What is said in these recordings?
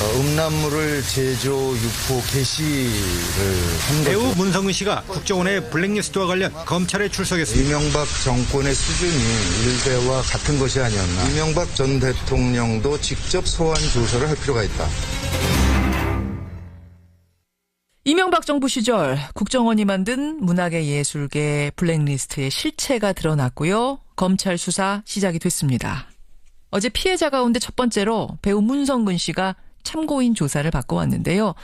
어, 음란물을 제조, 유포, 게시를 한 배우 거죠. 문성근 씨가 국정원의 블랙리스트와 관련 검찰에 출석했습니다. 이명박 정권의 수준이 일대와 같은 것이 아니었나. 이명박 전 대통령도 직접 소환 조사를 할 필요가 있다. 이명박 정부 시절 국정원이 만든 문학의 예술계 블랙리스트의 실체가 드러났고요. 검찰 수사 시작이 됐습니다. 어제 피해자 가운데 첫 번째로 배우 문성근 씨가 참고인 조사를 받고 왔는데요.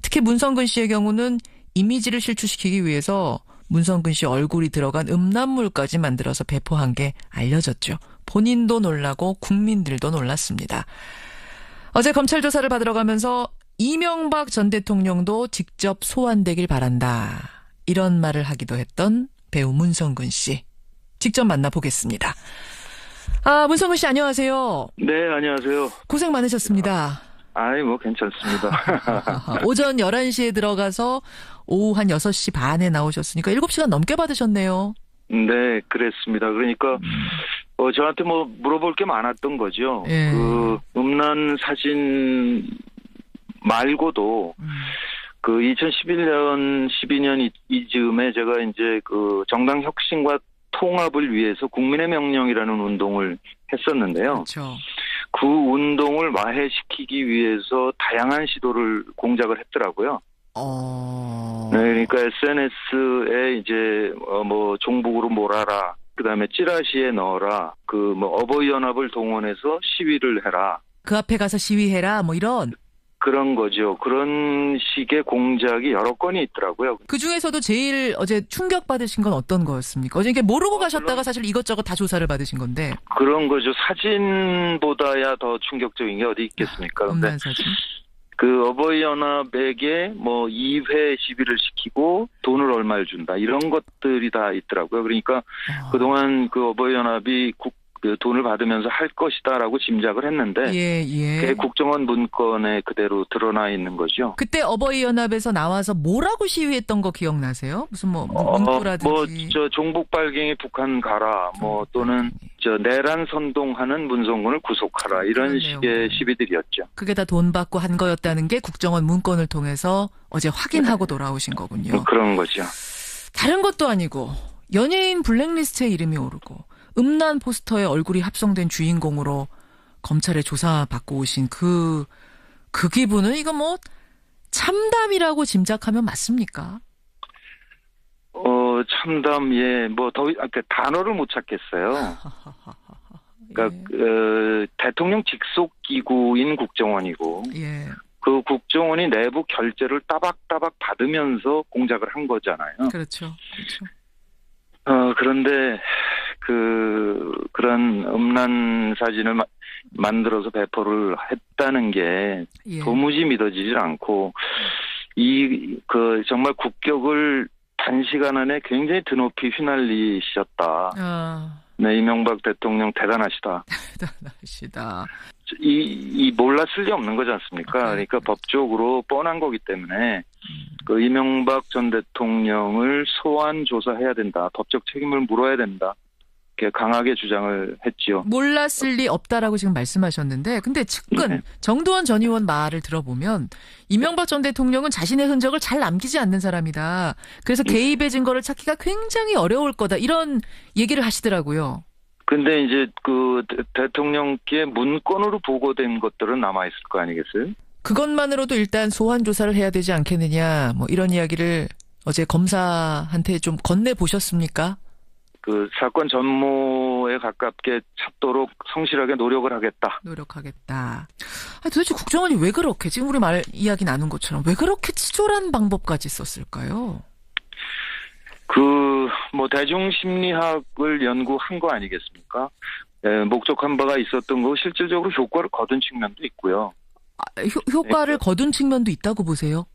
특히 문성근 씨의 경우는 이미지를 실추시키기 위해서 문성근 씨 얼굴이 들어간 음란물까지 만들어서 배포한 게 알려졌죠. 본인도 놀라고 국민들도 놀랐습니다. 어제 검찰 조사를 받으러 가면서 이명박 전 대통령도 직접 소환되길 바란다. 이런 말을 하기도 했던 배우 문성근 씨. 직접 만나보겠습니다. 아, 문성근 씨 안녕하세요. 네, 안녕하세요. 고생 많으셨습니다. 아이, 뭐, 괜찮습니다. 오전 11시에 들어가서 오후 한 6시 반에 나오셨으니까 7시간 넘게 받으셨네요. 네, 그랬습니다. 그러니까, 어, 저한테 뭐, 물어볼 게 많았던 거죠. 예. 그, 음란 사진 말고도, 그, 2011년, 12년 이, 이즈음에 제가 이제 그, 정당 혁신과 통합을 위해서 국민의 명령이라는 운동을 했었는데요. 그렇죠. 그 운동을 마해시키기 위해서 다양한 시도를 공작을 했더라고요. 어. 네, 그러니까 SNS에 이제 어, 뭐 종북으로 몰아라. 그 다음에 찌라시에 넣어라. 그 뭐 어버이 연합을 동원해서 시위를 해라. 그 앞에 가서 시위해라 뭐 이런 그런 거죠. 그런 식의 공작이 여러 건이 있더라고요. 그 중에서도 제일 어제 충격 받으신 건 어떤 거였습니까? 어제 이게 모르고 가셨다가 물론- 사실 이것저것 다 조사를 받으신 건데 그런 거죠. 사진보다야 더 충격적인 게 어디 있겠습니까? 근데 음란 사진. 그 어버이 연합에게 뭐 2회 시비를 시키고 돈을 얼마를 준다. 이런 것들이 다 있더라고요. 그러니까 어. 그동안 그 어버이 연합이 국, 그 돈을 받으면서 할 것이다라고 짐작을 했는데 예, 예. 그게 국정원 문건에 그대로 드러나 있는 거죠. 그때 어버이 연합에서 나와서 뭐라고 시위했던 거 기억나세요? 무슨 뭐 어, 문구라든지 뭐저 종북 발갱이 북한 가라, 뭐 또는 저 내란 선동하는 문성군을 구속하라 이런 그런 식의. 시비들이었죠. 그게 다 돈 받고 한 거였다는 게 국정원 문건을 통해서 어제 확인하고 돌아오신 거군요. 뭐 그런 거죠. 다른 것도 아니고 연예인 블랙리스트에 이름이 오르고 음란 포스터에 얼굴이 합성된 주인공으로 검찰에 조사받고 오신 그, 그 기분은 이거 뭐 참담이라고 짐작하면 맞습니까? 어 참담 예 뭐 더 그 단어를 못 찾겠어요. 그러니까 예. 어, 대통령 직속 기구인 국정원이고 예. 그 국정원이 내부 결제를 따박따박 받으면서 공작을 한 거잖아요. 그렇죠. 그렇죠. 어, 그런데 그 그런 음란 사진을 마- 만들어서 배포를 했다는 게 예. 도무지 믿어지질 않고 이 그 정말 국격을 단시간 안에 굉장히 드높이 휘날리셨다. 아, 네, 이명박 대통령 대단하시다. 대단하시다. 이, 이 몰랐을 리 없는 거지 않습니까? 그러니까 법적으로 뻔한 거기 때문에 그 이명박 전 대통령을 소환 조사해야 된다. 법적 책임을 물어야 된다. 강하게 주장을 했지요. 몰랐을 리 없다라고 지금 말씀하셨는데, 근데 측근 네. 정두원 전 의원 말을 들어보면 이명박 전 대통령은 자신의 흔적을 잘 남기지 않는 사람이다. 그래서 네. 개입의 증거를 찾기가 굉장히 어려울 거다. 이런 얘기를 하시더라고요. 근데 이제 그 대- 대통령께 문건으로 보고된 것들은 남아 있을 거 아니겠어요? 그것만으로도 일단 소환 조사를 해야 되지 않겠느냐. 뭐 이런 이야기를 어제 검사한테 좀 건네 보셨습니까? 그 사건 전모에 가깝게 찾도록 성실하게 노력을 하겠다. 노력하겠다. 아니, 도대체 국정원이 왜 그렇게 지금 우리 말 이야기 나눈 것처럼 왜 그렇게 치졸한 방법까지 썼을까요? 그 뭐 대중 심리학을 연구한 거 아니겠습니까? 에, 목적한 바가 있었던 거 실질적으로 효과를 거둔 측면도 있고요. 아, 효, 효과를 거둔 측면도 있다고 보세요?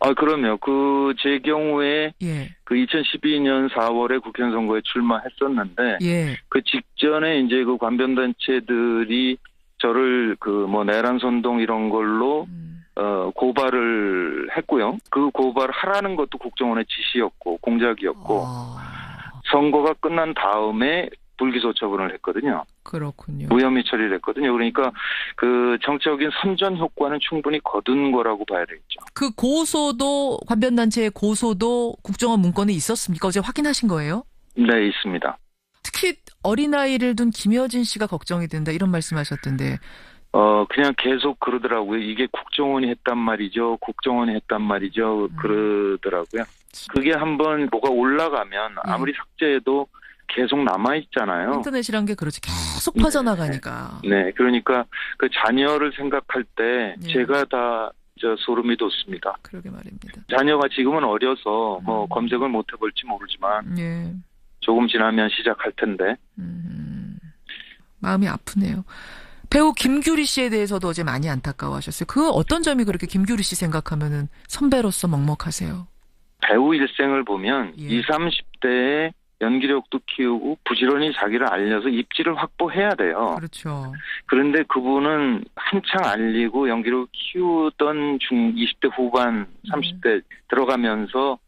아 그럼요. 그 제 경우에 예, 그 2012년 4월에 국회의원 선거에 출마했었는데 예, 그 직전에 이제 그 관변 단체들이 저를 그 뭐 내란 선동 이런 걸로 음, 어 고발을 했고요. 그 고발을 하라는 것도 국정원의 지시였고 공작이었고. 어, 선거가 끝난 다음에 불기소 처분을 했거든요. 그렇군요. 무혐의 처리를 했거든요. 그러니까 그 정적인 선전 효과는 충분히 거둔 거라고 봐야 되겠죠. 그 고소도 관변 단체의 고소도 국정원 문건에 있었습니까? 어제 확인하신 거예요? 네, 있습니다. 특히 어린아이를 둔 김여진 씨가 걱정이 된다 이런 말씀하셨던데 어, 그냥 계속 그러더라고요. 이게 국정원이 했단 말이죠. 국정원이 했단 말이죠. 음. 그러더라고요. 그게 한번 뭐가 올라가면 아무리 삭제해도 계속 남아 있잖아요. 인터넷이란 게 그렇지 계속 네. 퍼져나가니까 네, 그러니까 그 자녀를 생각할 때 예. 제가 다저 소름이 돋습니다. 그러게 말입니다. 자녀가 지금은 어려서 뭐 음. 검색을 못 해볼지 모르지만 예. 조금 지나면 시작할 텐데 음, 마음이 아프네요. 배우 김규리 씨에 대해서도 어제 많이 안타까워하셨어요. 그 어떤 점이 그렇게 김규리 씨 생각하면은 선배로서 먹먹하세요. 배우 일생을 보면 예. 20, 30대에 연기력도 키우고 부지런히 자기를 알려서 입지를 확보해야 돼요. 그렇죠. 그런데 그분은 한창 알리고 연기를 키우던 중 20대 후반, 30대 들어가면서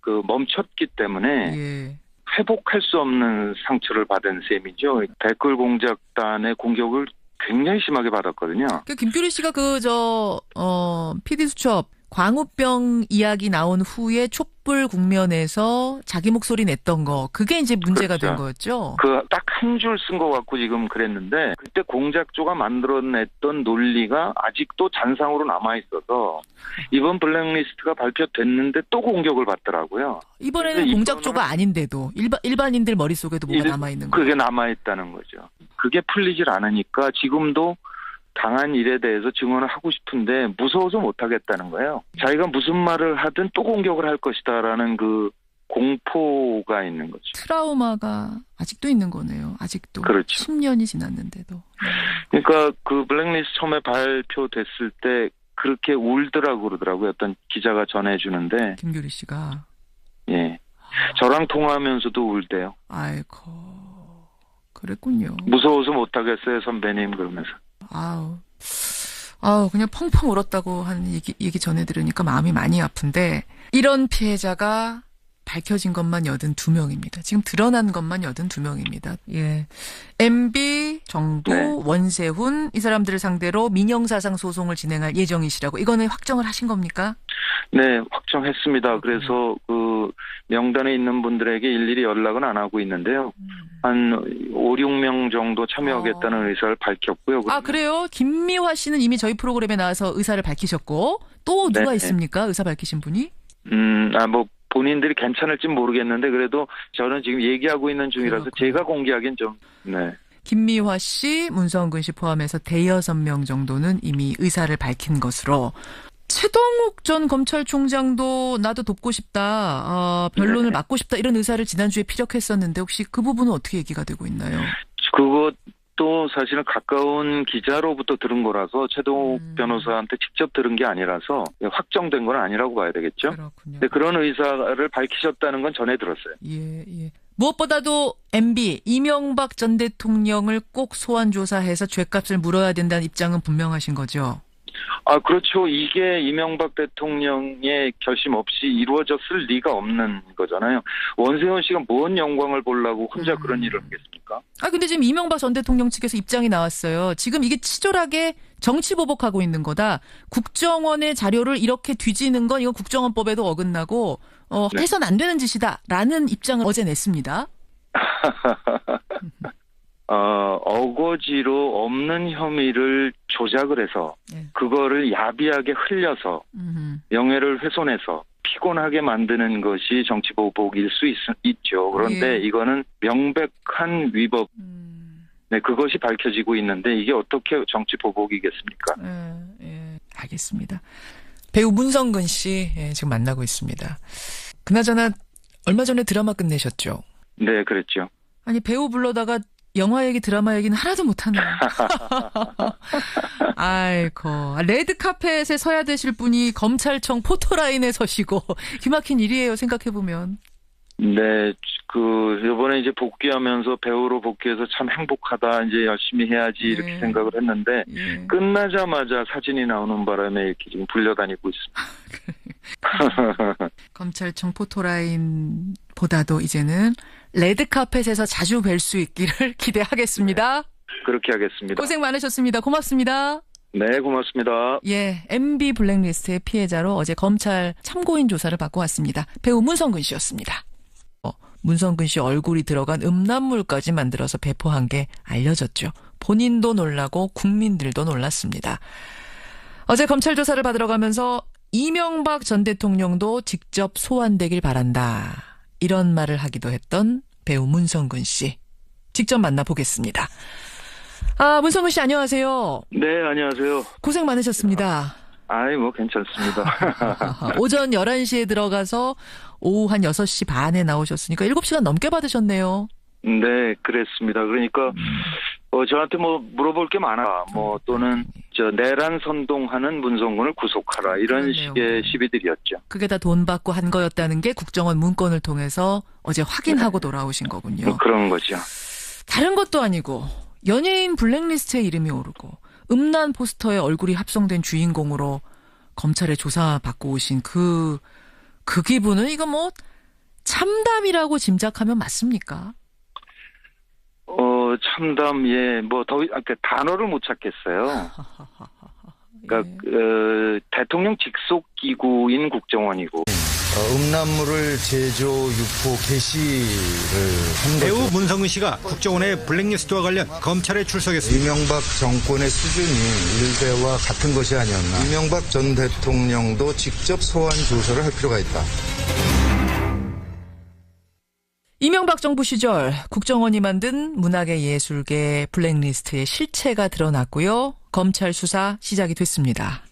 그 멈췄기 때문에 예. 회복할 수 없는 상처를 받은 셈이죠. 댓글 공작단의 공격을 굉장히 심하게 받았거든요. 그 김규리 씨가 그 저 어 PD 수첩 광우병 이야기 나온 후에 촛불 국면에서 자기 목소리 냈던 거 그게 이제 문제가 그렇죠. 된 거였죠. 그 딱 한 줄쓴것 같고 지금 그랬는데 그때 공작조가 만들어냈던 논리가 아직도 잔상으로 남아 있어서 이번 블랙리스트가 발표됐는데 또 공격을 받더라고요. 이번에는 공작조가 아닌데도 일반 일반인들 머릿속에도 뭐가 일- 남아 있는 거. 그게 남아 있다는 거죠. 그게 풀리질 않으니까 지금도 당한 일에 대해서 증언을 하고 싶은데 무서워서 못 하겠다는 거예요. 자기가 무슨 말을 하든 또 공격을 할 것이다라는 그 공포가 있는 거죠. 트라우마가 아직도 있는 거네요. 아직도. 그렇죠. 10년이 지났는데도. 그러니까 그 블랙리스트 처음에 발표됐을 때 그렇게 울더라고 그러더라고요. 어떤 기자가 전해주는데, 김규리 씨가. 예. 저랑 통화하면서도 울대요. 아이고. 그랬군요. 무서워서 못하겠어요, 선배님, 그러면서. 아우. 아우, 그냥 펑펑 울었다고 하는 얘기, 얘기 전해 들으니까 마음이 많이 아픈데, 이런 피해자가 밝혀진 것만 82명입니다. 지금 드러난 것만 82명입니다. 예. MB, 정부, 네. 원세훈, 이 사람들을 상대로 민영사상 소송을 진행할 예정이시라고. 이거는 확정을 하신 겁니까? 네, 확정했습니다. 그래서 그 명단에 있는 분들에게 일일이 연락은 안 하고 있는데요. 한 5, 6명 정도 참여하겠다는 어. 의사를 밝혔고요. 아, 그래요? 김미화 씨는 이미 저희 프로그램에 나와서 의사를 밝히셨고, 또 누가 네. 있습니까? 의사 밝히신 분이? 음, 아, 뭐, 본인들이 괜찮을지 모르겠는데, 그래도 저는 지금 얘기하고 있는 중이라서 그렇군요. 제가 공개하기엔 좀, 네. 김미화 씨, 문성근 씨 포함해서 대여섯 명 정도는 이미 의사를 밝힌 것으로 최동욱 전 검찰총장도 나도 돕고 싶다, 어, 변론을 네. 맡고 싶다 이런 의사를 지난주에 피력했었는데 혹시 그 부분은 어떻게 얘기가 되고 있나요? 그것도 사실은 가까운 기자로부터 들은 거라서 최동욱 음. 변호사한테 직접 들은 게 아니라서 확정된 건 아니라고 봐야 되겠죠. 근데 그런 의사를 밝히셨다는 건 전해 들었어요. 예, 예. 무엇보다도 MB 이명박 전 대통령을 꼭 소환 조사해서 죄값을 물어야 된다는 입장은 분명하신 거죠. 아, 그렇죠. 이게 이명박 대통령의 결심 없이 이루어졌을 리가 없는 거잖아요. 원세훈 씨가 뭔 영광을 보려고 혼자 음. 그런 일을 하겠습니까? 아 근데 지금 이명박 전 대통령 측에서 입장이 나왔어요. 지금 이게 치졸하게 정치 보복하고 있는 거다. 국정원의 자료를 이렇게 뒤지는 건 이건 국정원법에도 어긋나고 어, 네. 해선 안 되는 짓이다라는 입장을 어제 냈습니다. 어, 어거지로 없는 혐의를 조작을 해서 네. 그거를 야비하게 흘려서 음흠. 명예를 훼손해서 피곤하게 만드는 것이 정치 보복일 수 있, 죠 그런데 예. 이거는 명백한 위법, 음, 네, 그것이 밝혀지고 있는데 이게 어떻게 정치 보복이겠습니까? 예, 예, 알겠습니다. 배우 문성근 씨 예, 지금 만나고 있습니다. 그나저나 얼마 전에 드라마 끝내셨죠? 네, 그랬죠. 아니 배우 불러다가 영화 얘기 드라마 얘기는 하나도 못하네요. 아이고 레드 카펫에 서야 되실 분이 검찰청 포토라인에 서시고 기막힌 일이에요 생각해 보면. 네, 그 이번에 이제 복귀하면서 배우로 복귀해서 참 행복하다. 이제 열심히 해야지 이렇게 네. 생각을 했는데 예. 끝나자마자 사진이 나오는 바람에 이렇게 지금 불려다니고 있습니다. 검찰청 포토라인보다도 이제는 레드카펫에서 자주 뵐 수 있기를 기대하겠습니다. 그렇게 하겠습니다. 고생 많으셨습니다. 고맙습니다. 네, 고맙습니다. 예, MB 블랙리스트의 피해자로 어제 검찰 참고인 조사를 받고 왔습니다. 배우 문성근 씨였습니다. 어, 문성근 씨 얼굴이 들어간 음란물까지 만들어서 배포한 게 알려졌죠. 본인도 놀라고 국민들도 놀랐습니다. 어제 검찰 조사를 받으러 가면서 이명박 전 대통령도 직접 소환되길 바란다. 이런 말을 하기도 했던 배우 문성근 씨. 직접 만나보겠습니다. 아, 문성근 씨 안녕하세요. 네, 안녕하세요. 고생 많으셨습니다. 아이, 뭐, 괜찮습니다. 오전 11시에 들어가서 오후 한 6시 반에 나오셨으니까 7시간 넘게 받으셨네요. 네, 그랬습니다. 그러니까, 어, 저한테 뭐, 물어볼 게 많아. 뭐, 또는, 저, 내란 선동하는 문성군을 구속하라. 이런 식의 내용들. 시비들이었죠. 그게 다 돈 받고 한 거였다는 게 국정원 문건을 통해서 어제 확인하고 돌아오신 거군요. 뭐 그런 거죠. 다른 것도 아니고 연예인 블랙리스트에 이름이 오르고 음란 포스터에 얼굴이 합성된 주인공으로 검찰에 조사받고 오신 그, 그 기분은 이거 뭐 참담이라고 짐작하면 맞습니까? 어, 참담, 예, 뭐, 더, 아, 그 단어를 못 찾겠어요. 그러니까, 예. 어, 대통령 직속 기구인 국정원이고, 어, 음란물을 제조, 유포, 게시를 한 배우 거죠. 문성근 씨가 국정원의 블랙리스트와 관련 검찰에 출석했습니다. 이명박 정권의 수준이 일대와 같은 것이 아니었나. 이명박 전 대통령도 직접 소환 조사를 할 필요가 있다. 이명박 정부 시절 국정원이 만든 문학의 예술계 블랙리스트의 실체가 드러났고요. 검찰 수사 시작이 됐습니다.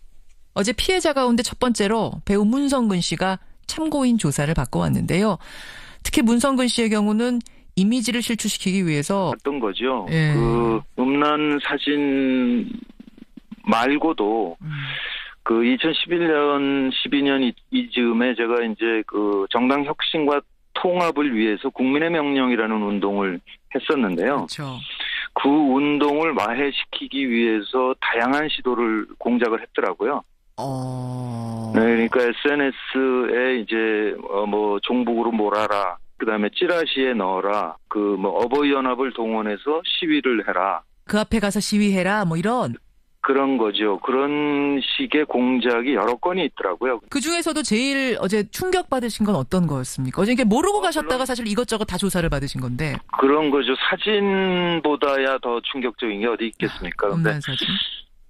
어제 피해자 가운데 첫 번째로 배우 문성근 씨가 참고인 조사를 받고 왔는데요. 특히 문성근 씨의 경우는 이미지를 실추시키기 위해서 어떤 거죠. 예. 그, 음란 사진 말고도, 음, 그 2011년, 12년 이, 이즈음에 제가 이제 그 정당 혁신과 통합을 위해서 국민의 명령이라는 운동을 했었는데요. 그렇죠. 그 운동을 마해시키기 위해서 다양한 시도를 공작을 했더라고요. 어. 네, 그러니까 SNS에 이제 어, 뭐 종북으로 몰아라. 그 다음에 찌라시에 넣어라. 그 뭐 어버이 연합을 동원해서 시위를 해라. 그 앞에 가서 시위해라 뭐 이런 그런 거죠. 그런 식의 공작이 여러 건이 있더라고요. 그 중에서도 제일 어제 충격 받으신 건 어떤 거였습니까? 어제 이게 모르고 가셨다가 사실 이것저것 다 조사를 받으신 건데 그런 거죠. 사진보다야 더 충격적인 게 어디 있겠습니까? 근데 사진.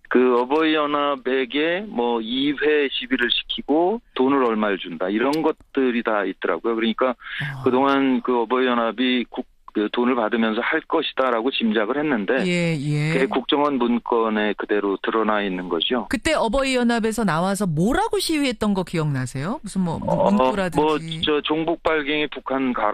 그 어버이 연합에게 뭐 2회 시비를 시키고 돈을 얼마를 준다. 이런 것들이 다 있더라고요. 그러니까 어. 그동안 그 어버이 연합이 국, 그 돈을 받으면서 할 것이다라고 짐작을 했는데 예, 예. 그게 국정원 문건에 그대로 드러나 있는 거죠. 그때 어버이 연합에서 나와서 뭐라고 시위했던 거 기억나세요? 무슨 뭐 어, 문구라든지. 뭐저 종북 발갱이 북한 가라